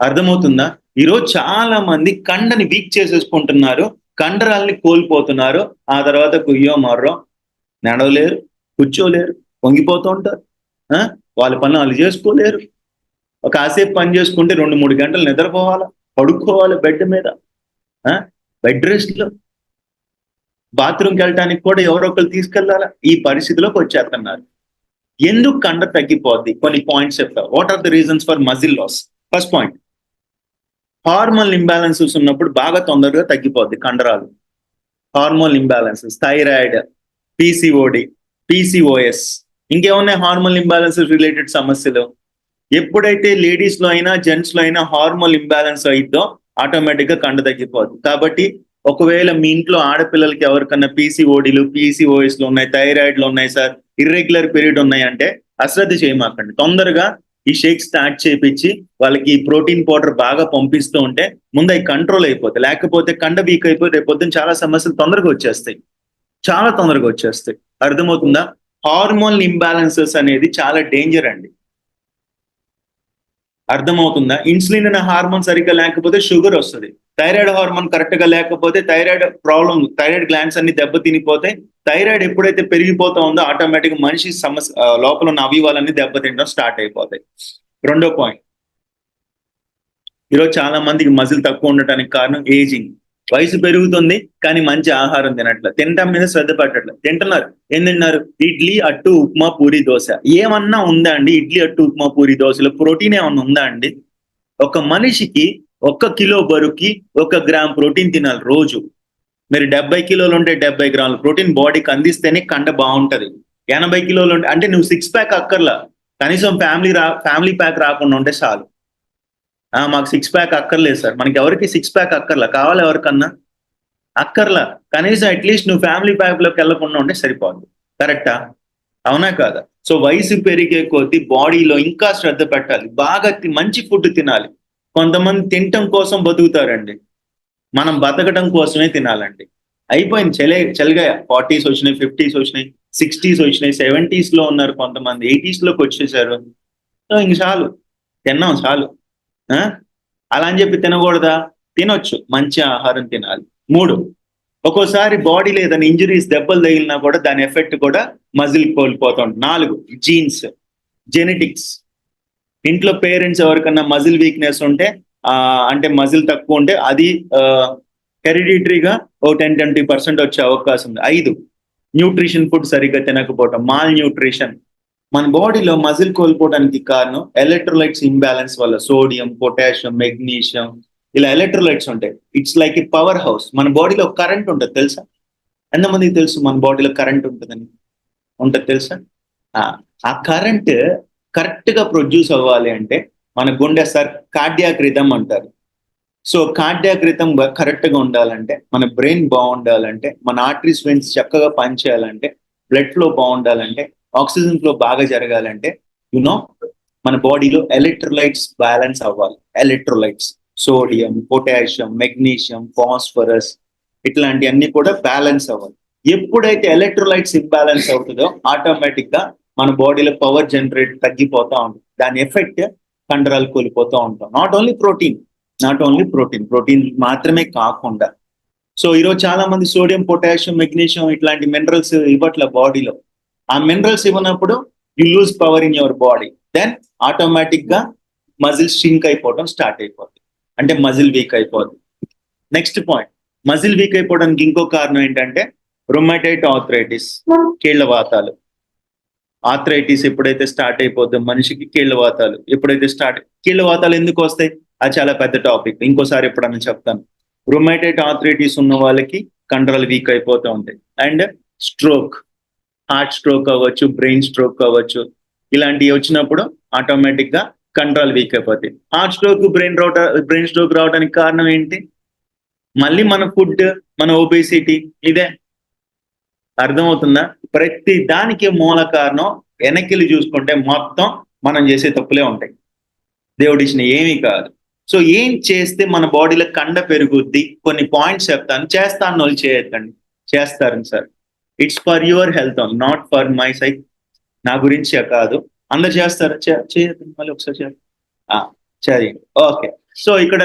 అర్థమవుతుందా? ఈరోజు చాలా మంది కండని వీక్ చేసేసుకుంటున్నారు కండరాల్ని కోల్పోతున్నారు ఆ తర్వాత కుయ్యో మర్రో నడవలేరు కూర్చోలేరు పొంగిపోతూ ఉంటారు. ఆ? వాళ్ళ పనులు వాళ్ళు చేసుకోలేరు. కాసేపు పని చేసుకుంటే రెండు మూడు గంటలు నిద్రపోవాలి? పడుకోవాలి బెడ్ మీద. బెడ్ రెస్ట్లో. బాత్రూమ్కి వెళ్ళటానికి కూడా ఎవరో ఒకరు తీసుకెళ్ళాలా? ఈ పరిస్థితిలోకి వచ్చేస్తున్నారు. ఎందుకు కండ తగ్గిపోద్ది? కొన్ని పాయింట్స్ చెప్తా what are the reasons for muscle loss first point hormone imbalances ఉన్నప్పుడు బాగా తొందరగా తగ్గిపోద్ది కండరాలు. Hormone imbalances thyroid PCOD PCOS ఇంకేమున్నాయి హార్మోన్ ఇంబ్యాలెన్సెస్ రిలేటెడ్ సమస్యలు? ఎప్పుడైతే లేడీస్లో అయినా జెంట్స్లో అయినా హార్మోన్ ఇంబ్యాలెన్స్ అయిద్దో ఆటోమేటిక్గా కండ తగ్గిపోద్ది. కాబట్టి ఒకవేళ మీ ఇంట్లో ఆడపిల్లలకి ఎవరికన్నా పీసీఓడిలు పీసీఓఎస్లు ఉన్నాయి థైరాయిడ్లు ఉన్నాయి సార్ ఇర్రెగ్యులర్ పీరియడ్ ఉన్నాయి అంటే అశ్రద్ధ చేయమాకండి. తొందరగా ఈ షేక్ స్టార్ట్ చేపించి వాళ్ళకి ప్రోటీన్ పౌడర్ బాగా పంపిస్తూ ఉంటే ముందు అవి కంట్రోల్ అయిపోతాయి లేకపోతే కండ వీక్ అయిపోయి రేపు పొద్దున్న చాలా సమస్యలు తొందరగా వచ్చేస్తాయి. చాలా తొందరగా వచ్చేస్తాయి. అర్థమవుతుందా? హార్మోన్ ఇంబ్యాలెన్సెస్ అనేది చాలా డేంజర్ అండి. అర్థమవుతుందా? ఇన్సులిన్ అనే హార్మోన్ సరిగ్గా లేకపోతే షుగర్ వస్తుంది. థైరాయిడ్ హార్మోన్ కరెక్ట్గా లేకపోతే థైరాయిడ్ ప్రాబ్లం థైరాయిడ్ గ్లాండ్స్ అన్ని దెబ్బతినిపోతే థైరాయిడ్ ఎప్పుడైతే పెరిగిపోతా ఉందో ఆటోమేటిక్ మనిషి సమస్య లోపల ఉన్న అవయవాలన్నీ దెబ్బతినడం స్టార్ట్ అయిపోతాయి. రెండో పాయింట్. ఈరోజు చాలా మందికి మజిల్ తక్కువ ఉండటానికి కారణం ఏజింగ్. వయసు పెరుగుతుంది కానీ మంచి ఆహారం తినట్ల. తినటం మీద శ్రద్ధ పెట్టట్ల. తింటున్నారు. ఏం తిన్నారు ఇడ్లీ అట్టు ఉప్మా పూరి దోశ. ఏమన్నా ఉందా అండి? ఇడ్లీ అట్టు ఉప్మా పూరి దోశలో ప్రోటీన్ ఏమన్నా ఉందా అండి? ఒక మనిషికి ఒక్క కిలో బరువుకి ఒక గ్రామ్ ప్రోటీన్ తినాలి రోజు. మీరు డెబ్బై కిలోలు ఉంటే డెబ్బై గ్రాములు. ప్రోటీన్ బాడీకి అందిస్తేనే కండ బాగుంటది. ఎనభై కిలోలు ఉంటే అంటే నువ్వు సిక్స్ ప్యాక్ అక్కర్లా. కనీసం ఫ్యామిలీ రా ఫ్యామిలీ ప్యాక్ రాకుండా ఉంటే చాలు. మాకు సిక్స్ ప్యాక్ అక్కర్లేదు సార్. మనకి ఎవరికి సిక్స్ ప్యాక్ అక్కర్లా? కావాలి ఎవరికన్నా? అక్కర్లా. కనీసం అట్లీస్ట్ నువ్వు ఫ్యామిలీ ప్యాక్లోకి వెళ్ళకుండా ఉంటే సరిపోద్ది. కరెక్టా అవునా కాదా? సో వయసు పెరిగే కొద్దీ బాడీలో ఇంకా శ్రద్ధ పెట్టాలి. బాగా మంచి ఫుడ్ తినాలి. కొంతమంది తినటం కోసం బతుకుతారండి. మనం బతకటం కోసమే తినాలండి. అయిపోయింది. చెలే చెలగా ఫార్టీస్ వచ్చినాయి ఫిఫ్టీస్ వచ్చినాయి సిక్స్టీస్ వచ్చినాయి సెవెంటీస్లో ఉన్నారు కొంతమంది. ఎయిటీస్లోకి వచ్చేసారు. సో ఇంక చాలు. తిన్నాం చాలు. అలా అని చెప్పి తినకూడదా? తినొచ్చు. మంచి ఆహారం తినాలి. మూడు ఒక్కోసారి బాడీలో ఏదైనా ఇంజరీస్ దెబ్బలు తగిలినా కూడా దాని ఎఫెక్ట్ కూడా మజిల్ కోల్పోతుంది నాలుగు జీన్స్ జెనెటిక్స్. ఇంట్లో పేరెంట్స్ ఎవరికన్నా మజిల్ వీక్నెస్ ఉంటే ఆ అంటే మజిల్ తక్కువ ఉంటే అది హెరిడిటరీగా ఓ టెన్ ట్వంటీ పర్సెంట్ వచ్చే అవకాశం ఉంది. ఐదు న్యూట్రిషన్ ఫుడ్ సరిగ్గా తినకపోవటం. Mall nutrition. మన బాడీలో మజిల్ కోల్పోవడానికి కారణం ఎలక్ట్రోలైట్స్ ఇంబ్యాలెన్స్ వల్ల సోడియం పొటాషియం మెగ్నీషియం ఇలా ఎలక్ట్రోలైట్స్ ఉంటాయి. It's like a power house మన బాడీలో కరెంట్ ఉంటుంది తెలుసా? ఎంతమందికి తెలుసు మన బాడీలో కరెంట్ ఉంటుందని? ఉంటుంది తెలుసా? ఆ, ఆ కరెంట్ కరెక్ట్గా ప్రొడ్యూస్ అవ్వాలి అంటే మన గుండె సార్ కార్డియాక్ అంటారు. సో కార్డియాక్ కరెక్ట్గా ఉండాలంటే మన బ్రెయిన్ బాగుండాలంటే మన ఆర్టరీస్ వెయిన్స్ చక్కగా పనిచేయాలంటే బ్లడ్ ఫ్లో బాగుండాలంటే ఆక్సిజన్ ఫ్లో బాగా జరగాలంటే యునో మన బాడీలో ఎలక్ట్రోలైట్స్ బ్యాలెన్స్ అవ్వాలి. Electrolytes sodium potassium magnesium phosphorus ఇట్లాంటి అన్ని కూడా బ్యాలెన్స్ అవ్వాలి. ఎప్పుడైతే ఎలక్ట్రోలైట్స్ ఇంబ్యాలెన్స్ అవుతుందో ఆటోమేటిక్గా మన బాడీలో పవర్ జనరేట్ తగ్గిపోతా ఉంటుంది. దాని ఎఫెక్ట్ కండరాలు కోల్పోతూ ఉంటాం. Not only protein not only protein protein మాత్రమే కాకుండా. సో ఈరోజు చాలా మంది సోడియం పొటాషియం మెగ్నీషియం ఇట్లాంటి మినరల్స్ ఇవ్వట్ల బాడీలో. ఆ minerals ఇవ్వనప్పుడు you lose power in your body then ఆటోమేటిక్గా మజిల్ షింక్ అయిపోవడం స్టార్ట్ అయిపోతుంది అంటే మజిల్ వీక్ అయిపోతుంది నెక్స్ట్ పాయింట్ మజిల్ వీక్ అయిపోవడానికి ఇంకో కారణం ఏంటంటే రొమాటైట్ ఆథరైటిస్ కీళ్ళ వాతాలు. ఆర్థరైటిస్ ఎప్పుడైతే స్టార్ట్ అయిపోద్దో మనిషికి కీళ్ళ వాతాలు. ఎప్పుడైతే స్టార్ట్ కీళ్ళ వాతాలు ఎందుకు వస్తాయి? అది చాలా పెద్ద టాపిక్ ఇంకోసారి ఎప్పుడన్నా చెప్తాను. రొమాటైట్ ఆథరైటిస్ ఉన్న వాళ్ళకి కండరాలు వీక్ అయిపోతూ ఉంటాయి. అండ్ స్ట్రోక్ హార్ట్ స్ట్రోక్ అవ్వచ్చు బ్రెయిన్ స్ట్రోక్ అవ్వచ్చు ఇలాంటివి వచ్చినప్పుడు ఆటోమేటిక్గా కంట్రోల్ వీక్ అయిపోతాయి హార్ట్ స్ట్రోక్ బ్రెయిన్ రావట బ్రెయిన్ స్ట్రోక్ రావడానికి కారణం ఏంటి? మళ్ళీ మన ఫుడ్ మన ఒబేసిటీ ఇదే. అర్థమవుతుందా? ప్రతి దానికి మూల కారణం వెనక్కి చూసుకుంటే మొత్తం మనం చేసే తప్పులే ఉంటాయి. దేవుడిచ్చిన ఏమీ కాదు. సో ఏం చేస్తే మన బాడీలో కండ పెరుగుద్ది? కొన్ని పాయింట్స్ చెప్తాను. చేస్తాను వాళ్ళు చేయొద్దండి చేస్తారు sir it's for your health not for my sake నా గురించి కాదు. అందరు చేస్తారు? చే- మళ్ళీ ఒకసారి చేయాలి ఆ, చేయండి. ఓకే సో ఇక్కడ